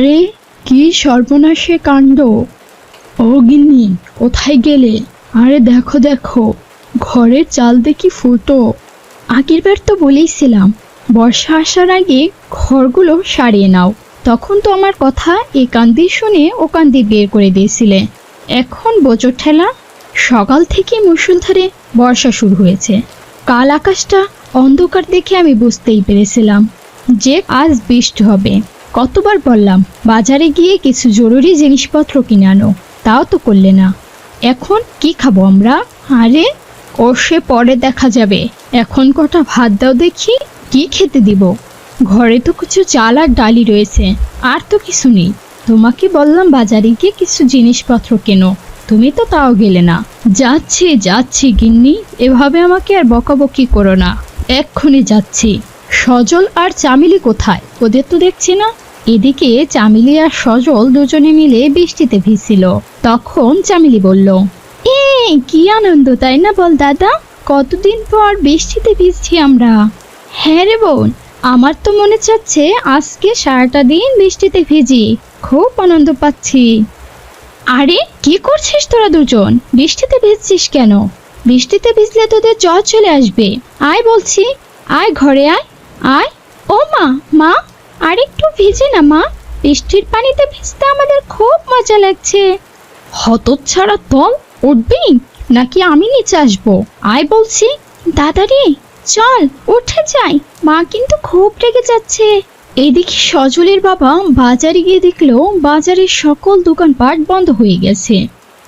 আরে, কি সর্বনাশে কাণ্ড। ও গিন্নি, কোথায় গেলে? আরে দেখো দেখো, ঘরের চাল দেখি ফুটো। আগেরবার তো বলেইছিলাম, বর্ষা আসার আগে ঘরগুলো সারিয়ে নাও। তখন তো আমার কথা এ কান্দি শুনে ও কান্দি বের করে দিয়েছিলে। এখন বোচর ঠেলা, সকাল থেকে মুসুলধারে বর্ষা শুরু হয়েছে। কাল আকাশটা অন্ধকার দেখে আমি বুঝতেই পেরেছিলাম যে আজ বৃষ্টি হবে। কতবার বললাম, বাজারে গিয়ে কিছু জরুরি জিনিসপত্র কিনে আনো, তাও তো করলে না। এখন কি খাব আমরা? আরে, ও সে পরে দেখা যাবে। এখন কটা ভাত দাও দেখি, কি খেতে দিব? ঘরে তো কিছু চাল আর ডালি রয়েছে, আর তো কিছু নেই। তোমাকে বললাম বাজারে গিয়ে কিছু জিনিসপত্র কেনো, তুমি তো তাও গেলে না। যাচ্ছি যাচ্ছি গিন্নি, এভাবে আমাকে আর বকাবকি করো না। এক্ষুনি যাচ্ছি। সজল আর চামিলি কোথায়? ওদের তো দেখছি না। এদিকে চামিলি আর সজল দুজনে মিলে বৃষ্টিতে ভিজছিল। তখন চামিলি বলল, এ, কি আনন্দ, তাই না বল দাদা? কতদিন পর বৃষ্টিতে ভিজছি আমরা। হ্যাঁ রে বোন, আমার তো মনে চাচ্ছে আজকে সারাটা দিন বৃষ্টিতে ভিজি। খুব আনন্দ পাচ্ছি। আরে, কি করছিস তোরা দুজন? বৃষ্টিতে ভিজছিস কেন? বৃষ্টিতে ভিজলে তোদের জ্বর চলে আসবে। আয় বলছি, আয় ঘরে আয়। আয়, ও মা মা আর একটু ভিজে না মা। বৃষ্টির পানিতে ভিজতে আমাদের খুব মজা লাগছে। হতচ্ছাড়া তল উঠবি নাকি আমি নিচে আসব? আয় বলছি। দাদারে চল, উঠে যাই। মা কিন্তু খুব রেগে যাচ্ছে। এদিকে সজলের বাবা বাজারে গিয়ে দেখল বাজারের সকল দোকানপাট বন্ধ হয়ে গেছে।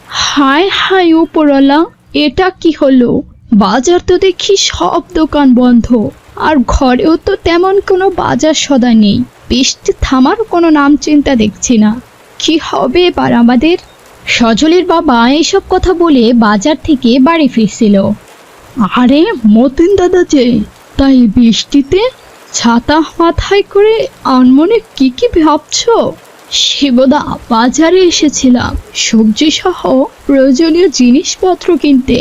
হায় হায় উপরওয়ালা, এটা কি হলো? বাজার তো দেখি সব দোকান বন্ধ। আর ঘরেও তো তেমন কোনো বাজার সদা নেই। বৃষ্টি থামার কোনো নাম চিন্তা দেখছি না। কি হবে এবার আমাদের? সজলের বাবা এইসব কথা বলে বাজার থেকে বাড়ি ফিরছিল। আরে মতিন দাদা যে, তাই বৃষ্টিতে ছাতা মাথায় করে আনমনে কি কি ভাবছ? শিবদা বাজারে এসেছিলাম। সবজি সহ প্রয়োজনীয় জিনিসপত্র কিনতে।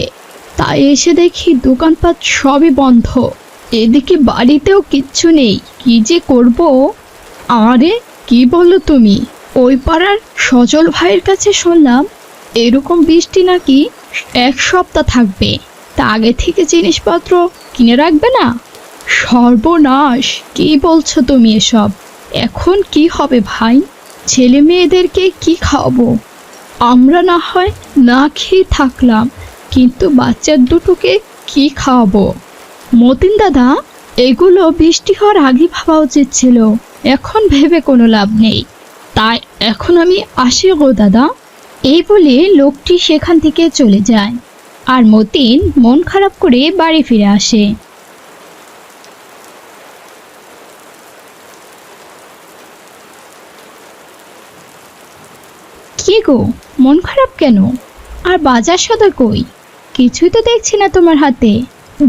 তাই এসে দেখি দোকানপাট সবই বন্ধ। এদিকে বাড়িতেও কিচ্ছু নেই। কি যে করব? আরে, কি বলল তুমি? ওই পাড়ার সজল ভাইয়ের কাছে শুনলাম, এরকম বৃষ্টি নাকি এক সপ্তাহ থাকবে। তা আগে থেকে জিনিসপত্র কিনে রাখবে না? সর্বনাশ, কি বলছো তুমি এসব? এখন কি হবে ভাই? ছেলে মেয়েদেরকে কি খাওয়াবো? আমরা না হয় না খেয়ে থাকলাম, কিন্তু বাচ্চার দুটোকে কি খাওয়াবো? মতিন দাদা, এগুলো বৃষ্টি হওয়ার আগে ভাবা উচিত ছিল। এখন ভেবে কোনো লাভ নেই। তাই এখন আমি আসি গো দাদা। এই বলে লোকটি সেখান থেকে চলে যায়। আর মতিন মন খারাপ করে বাড়ি ফিরে আসে। কি গো, মন খারাপ কেন? আর বাজার সদর কই? কিছুই তো দেখছি না তোমার হাতে।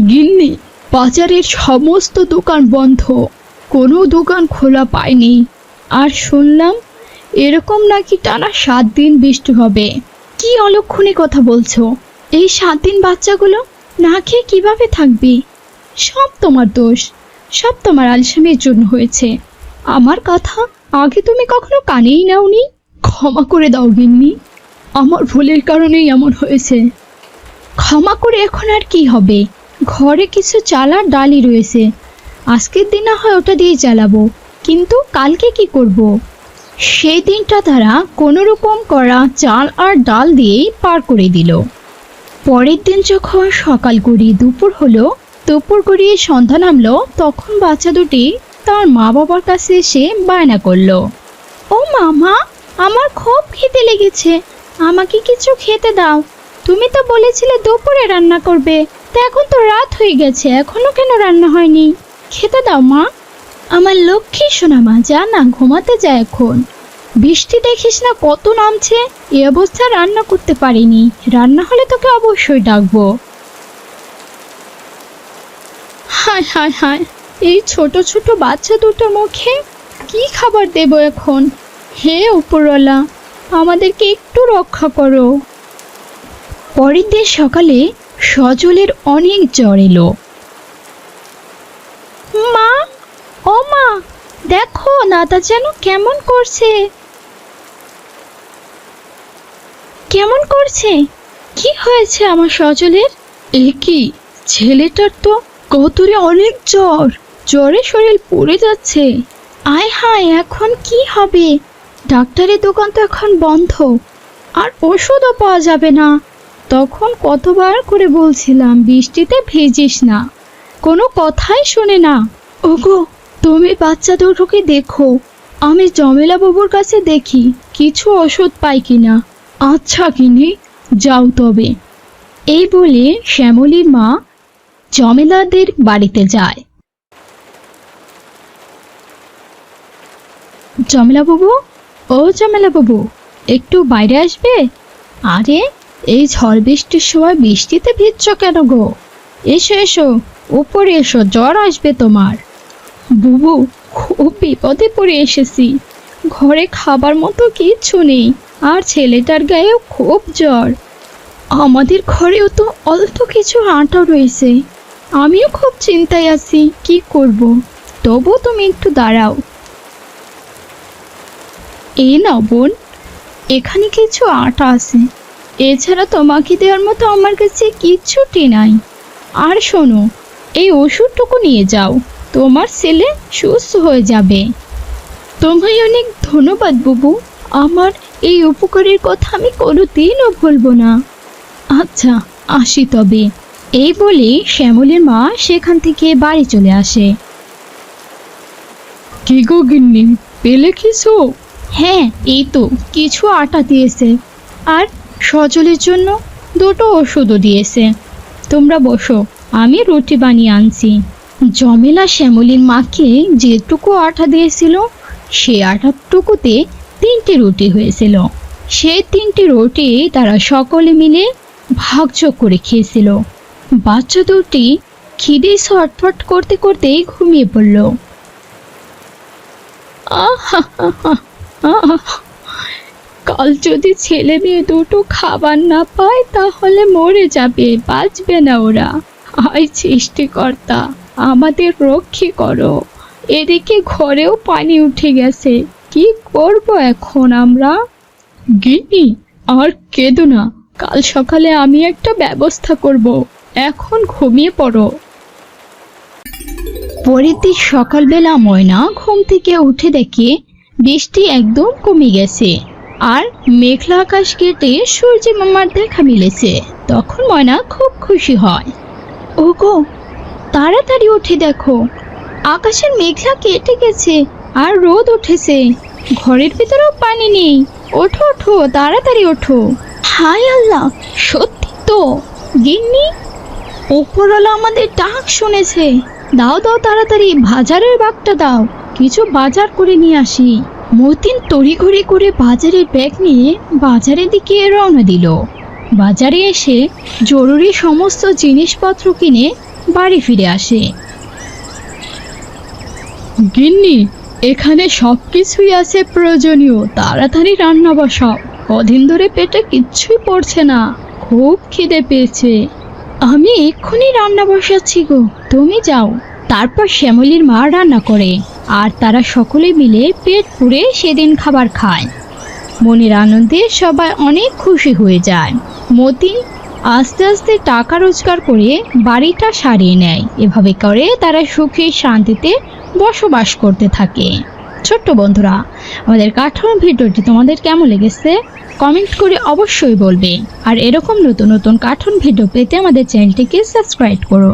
গিন্নি বাজারের সমস্ত দোকান বন্ধ। কোনো দোকান খোলা পায়নি। আর শুনলাম, এরকম নাকি টানা সাত দিন বৃষ্টি হবে। কি অলক্ষণে কথা বলছো? এই সাত দিন বাচ্চাগুলো না খেয়ে কীভাবে থাকবে? সব তোমার দোষ। সব তোমার আলসামের জন্য হয়েছে। আমার কথা আগে তুমি কখনো কানেই নাওনি? ক্ষমা করে দাও গিন্নি। আমার ভুলের কারণেই এমন হয়েছে। ক্ষমা করে এখন আর কি হবে? ঘরে কিছু চালার ডালি রয়েছে। আজকের দিন না হয় ওটা দিয়ে চালাবো। কিন্তু কালকে কি করব। সেই দিনটা তারা কোনো রকম করা চাল আর ডাল দিয়েই পার করে দিল। পরের দিন যখন সকাল গড়িয়ে দুপুর হলো, দুপুর গড়িয়ে সন্ধ্যা নামলো, তখন বাচ্চা দুটি তার মা বাবার কাছে এসে বায়না করল। ও মামা, আমার খুব খেতে লেগেছে। আমাকে কিছু খেতে দাও। তুমি তো বলেছিলে দুপুরে রান্না করবে। তা এখন তো রাত হয়ে গেছে, এখনও কেন রান্না হয়নি? খেতে দাও, মা। আমার লক্ষ্মী সোনা মা যা না ঘুমাতে যায় এখন। বৃষ্টি দেখিস না কত নামছে, এ অবস্থা রান্না করতে পারিনি। রান্না হলে তোকে অবশ্যই ডাকবো। হায় হায় হায়, এই ছোট ছোট বাচ্চা দুটো মুখে কি খাবার দেব এখন? হে উপরওয়ালা, আমাদেরকে একটু রক্ষা করো। পরের দিন সকালে সজলের অনেক জ্বর এলো। মা ও মা দেখো দাদা যেন কেমন করছে। কেমন করছে? কি হয়েছে আমার সজলের? এ কি? ছেলেটার তো কতরে অনেক জ্বর। জ্বরে শরীর পড়ে যাচ্ছে। আয় হায় এখন কি হবে? ডাক্তারের দোকান তো এখন বন্ধ। আর ওষুধও পাওয়া যাবে না। তখন কতবার করে বলছিলাম, বৃষ্টিতে ভেজিস না। কোনো কথাই শোনে না। ওগো, তুমি বাচ্চা দুটোকে দেখো। আমি জমেলা বাবুর কাছে দেখি, কিছু ওষুধ পাই কিনা। আচ্ছা কিনি যাও তবে। এই বলে শ্যামলীর মা জমেলাদের বাড়িতে যায়। জমেলা বাবু ও জমেলা বাবু একটু বাইরে আসবে? আরে এই ঝড় বৃষ্টির সময় বৃষ্টিতে ভিজছ কেন গো? এসো এসো, উপরে এসো, জ্বর আসবে তোমার। বুবু, খুব বিপদে পড়ে এসেছি। ঘরে খাবার মতো কিচ্ছু নেই, আর ছেলেটার গায়েও খুব জ্বর। আমাদের ঘরেও তো অল্প কিছু আটা রয়েছে। আমিও খুব চিন্তায় আছি, কি করব? তবু তুমি একটু দাঁড়াও। এই নাও বোন, এখানে কিছু আটা আছে। এছাড়া তোমাকে দেওয়ার মতো আমার কাছে কিচ্ছুটি নাই। আর শোনো এই ওষুধটুকু নিয়ে যাও তোমার ছেলে সুস্থ হয়ে যাবে। তোমায় অনেক ধন্যবাদ বুবু। আমার এই উপকারের কথা আমি কোনোদিনও ভুলবো না। আচ্ছা আসি তবে। এই বলে শ্যামলের মা সেখান থেকে বাড়ি চলে আসে। কি গো গিন্নি পেলে কিছু হ্যাঁ এই তো কিছু আটা দিয়েছে। আর সজলের জন্য দুটো ওষুধও দিয়েছে। তোমরা বসো, আমি রুটি বানিয়ে আনছি। জমেলা শ্যামলীর মাকে যেটুকু আটা দিয়েছিল, সে আটাটুকুতে তিনটে রুটি হয়েছিল। সেই তিনটে রুটি তারা সকলে মিলে ভাগযোগ করে খেয়েছিল। বাচ্চা দুটি খিদে ছটফট করতে করতেই ঘুমিয়ে পড়ল। আহা। কাল যদি ছেলে মেয়ে দুটো খাবার না পায়, তাহলে মরে যাবে, বাঁচবে না ওরা। আয় সৃষ্টিকর্তা, আমাদের রক্ষী করো। এদিকে ঘরেও পানি উঠে গেছে। কি করব এখন আমরা? গিনি আর কেঁদো না। কাল সকালে আমি একটা ব্যবস্থা করব। এখন ঘুমিয়ে পড়ো। পরের সকালবেলা ময়না ঘুম থেকে উঠে দেখে বৃষ্টি একদম কমে গেছে। আর মেঘলা আকাশ কেটে সূর্য মামার দেখা মিলেছে। তখন ময়না খুব খুশি হয়। ও ওগো, তাড়াতাড়ি উঠে দেখো। আকাশের মেঘলা কেটে গেছে আর রোদ উঠেছে। ঘরের ভিতরেও পানি নেই। ওঠো ওঠো, তাড়াতাড়ি ওঠো। হাই আল্লাহ, সত্যি তো। গিন্নি, ওপরওয়ালা আমাদের ডাক শুনেছে। দাও দাও, তাড়াতাড়ি বাজারের বাগটা দাও। কিছু বাজার করে নিয়ে আসি। মতিন তড়িঘড়ি করে বাজারের ব্যাগ নিয়ে বাজারের দিকে রওনা দিল। বাজারে এসে জরুরি সমস্ত জিনিসপত্র কিনে বাড়ি ফিরে আসে। গিন্নি, এখানে সব কিছুই আছে প্রয়োজনীয়, তাড়াতাড়ি রান্না বসাও। কদিন ধরে পেটে কিচ্ছুই পড়ছে না, খুব খিদে পেয়েছে। আমি এক্ষুনি রান্না বসাচ্ছি গো, তুমি যাও। তারপর শ্যামলির মা রান্না করে। আর তারা সকলে মিলে পেট পুড়ে সেদিন খাবার খায়। মনের আনন্দে সবাই অনেক খুশি হয়ে যায়। মতিন আস্তে আস্তে টাকা রোজগার করে বাড়িটা সারিয়ে নেয়। এভাবে করে তারা সুখে শান্তিতে বসবাস করতে থাকে। ছোট্ট বন্ধুরা, আমাদের কার্টুন ভিডিওটি তোমাদের কেমন লেগেছে? কমেন্ট করে অবশ্যই বলবে। আর এরকম নতুন নতুন কার্টুন ভিডিও পেতে আমাদের চ্যানেলটিকে সাবস্ক্রাইব করো